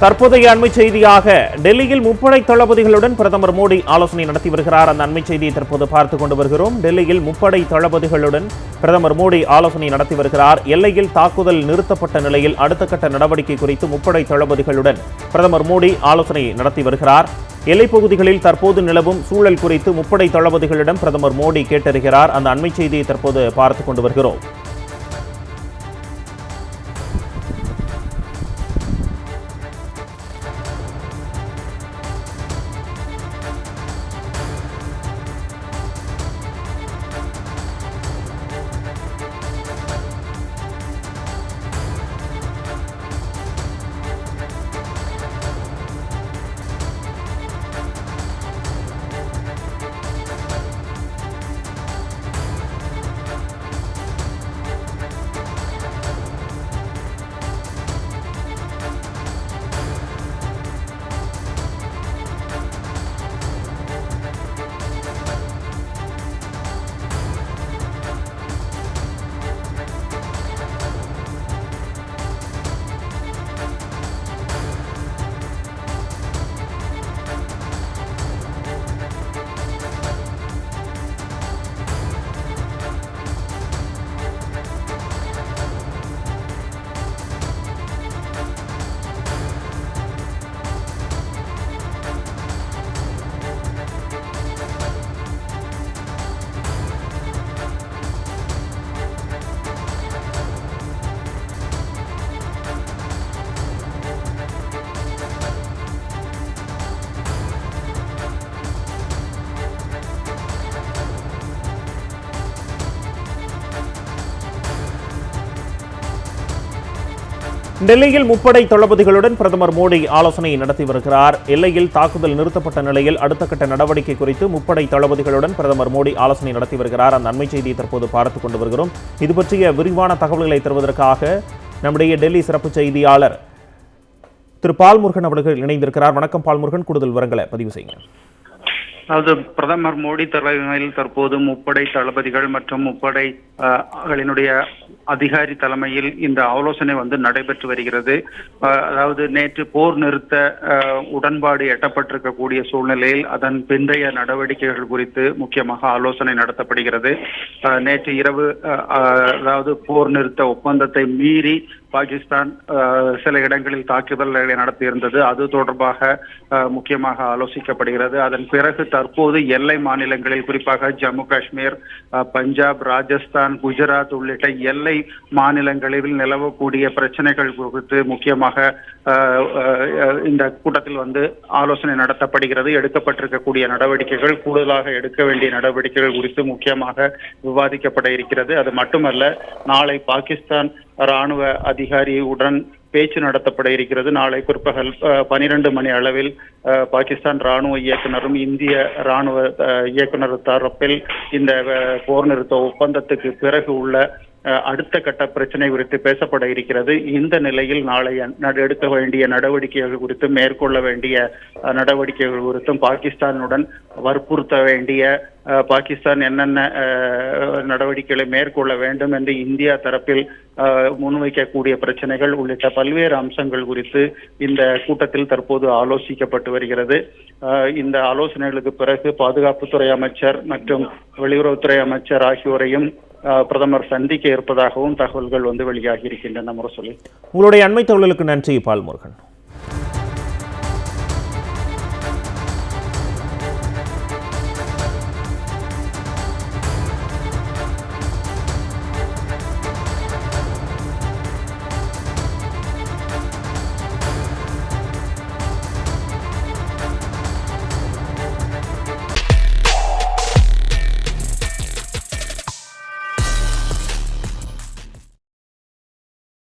தற்போதைய அண்மை செய்தியாக டெல்லியில் முப்படை தளபதிகளுடன் பிரதமர் மோடி ஆலோசனை நடத்தி வருகிறார். அந்த அண்மை செய்தியை தற்போது பார்த்துக் கொண்டு வருகிறோம். டெல்லியில் முப்படை தளபதிகளுடன் பிரதமர் மோடி ஆலோசனை நடத்தி வருகிறார். எல்லையில் தாக்குதல் நிறுத்தப்பட்ட நிலையில் அடுத்த கட்ட நடவடிக்கை குறித்து முப்படை தளபதிகளுடன் பிரதமர் மோடி ஆலோசனை நடத்தி வருகிறார். எல்லைப்பகுதிகளில் தற்போது நிலவும் சூழல் குறித்து முப்படை தளபதிகளிடம் பிரதமர் மோடி கேட்டறிகிறார். அந்த அண்மை செய்தியை தற்போது பார்த்துக் கொண்டு வருகிறோம். டெல்லியில் முப்படை தளபதிகளுடன் பிரதமர் மோடி ஆலோசனை நடத்தி வருகிறார். எல்லையில் தாக்குதல் நிறுத்தப்பட்ட நிலையில் அடுத்த கட்ட நடவடிக்கை குறித்து முப்படை தளபதிகளுடன் பிரதமர் மோடி ஆலோசனை நடத்தி வருகிறார். அந்த அண்மை செய்தியை தற்போது பார்த்துக் கொண்டு வருகிறோம். இது பற்றிய விரிவான தகவல்களை தருவதற்காக நம்முடைய டெல்லி சிறப்பு செய்தியாளர் திரு பால்முருகன் அவர்கள் இணைந்திருக்கிறார். வணக்கம் பால்முருகன். கூடுதல் விவரங்களை பதிவு செய்யுங்க அதாவது பிரதமர் மோடி தலைமையில் தற்போது முப்படை தளபதிகள் மற்றும் முப்படை அஹ், களினுடைய அதிகாரி தலைமையில் இந்த ஆலோசனை வந்து நடைபெற்று வருகிறது. அஹ், அதாவது நேற்று போர் நிறுத்த உடன்பாடு எட்டப்பட்டிருக்கக்கூடிய சூழ்நிலையில் அதன் பிந்தைய நடவடிக்கைகள் குறித்து முக்கியமாக ஆலோசனை நடத்தப்படுகிறது. நேற்று இரவு அஹ், அதாவது போர் நிறுத்த ஒப்பந்தத்தை மீறி பாகிஸ்தான் சில இடங்களில் தாக்குதல்களை நடத்தியிருந்தது. அது தொடர்பாக முக்கியமாக ஆலோசிக்கப்படுகிறது. அதன் பிறகு தற்போது எல்லை மாநிலங்களில் குறிப்பாக ஜம்மு காஷ்மீர் பஞ்சாப் ராஜஸ்தான் குஜராத் உள்ளிட்ட எல்லை மாநிலங்களில் நிலவக்கூடிய பிரச்சனைகள் குறித்து முக்கியமாக இந்த கூட்டத்தில் வந்து ஆலோசனை நடத்தப்படுகிறது. எடுக்கப்பட்டிருக்கக்கூடிய நடவடிக்கைகள் கூடுதலாக எடுக்க வேண்டிய நடவடிக்கைகள் குறித்து முக்கியமாக விவாதிக்கப்பட இருக்கிறது. அது மட்டுமல்ல நாளை பாகிஸ்தான் ராணுவ அதிகாரியுடன் பேச்சு நடத்தப்பட இருக்கிறது. நாளை பிற்பகல் பனிரெண்டு மணி அளவில் பாகிஸ்தான் ராணுவ இயக்குனரும் இந்திய ராணுவ அஹ், இயக்குனர் தரப்பில் இந்த போர் நிறுத்த ஒப்பந்தத்துக்கு பிறகு உள்ள அடுத்த கட்ட பிரச்சனை குறித்து பேசப்பட இருக்கிறது. இந்த நிலையில் நாளை எடுக்க வேண்டிய நடவடிக்கைகள் குறித்து மேற்கொள்ள வேண்டிய நடவடிக்கைகள் குறித்தும் பாகிஸ்தானுடன் வற்புறுத்த வேண்டிய அஹ், பாகிஸ்தான் என்னென்ன அஹ், நடவடிக்கைகளை மேற்கொள்ள வேண்டும் என்று இந்தியா தரப்பில் முன்வைக்கக்கூடிய பிரச்சனைகள் உள்ளிட்ட பல்வேறு அம்சங்கள் குறித்து இந்த கூட்டத்தில் தற்போது ஆலோசிக்கப்பட்டு வருகிறது. இந்த ஆலோசனைகளுக்கு பிறகு பாதுகாப்புத்துறை அமைச்சர் மற்றும் வெளியுறவுத்துறை அமைச்சர் ஆகியோரையும் பிரதமர் சந்திக்க இருப்பதாகவும் தகவல்கள் வந்து வெளியாகி இருக்கின்றன முரசொலி. உங்களுடைய அண்மை தகவலுக்கு நன்றி பால்முருகன்.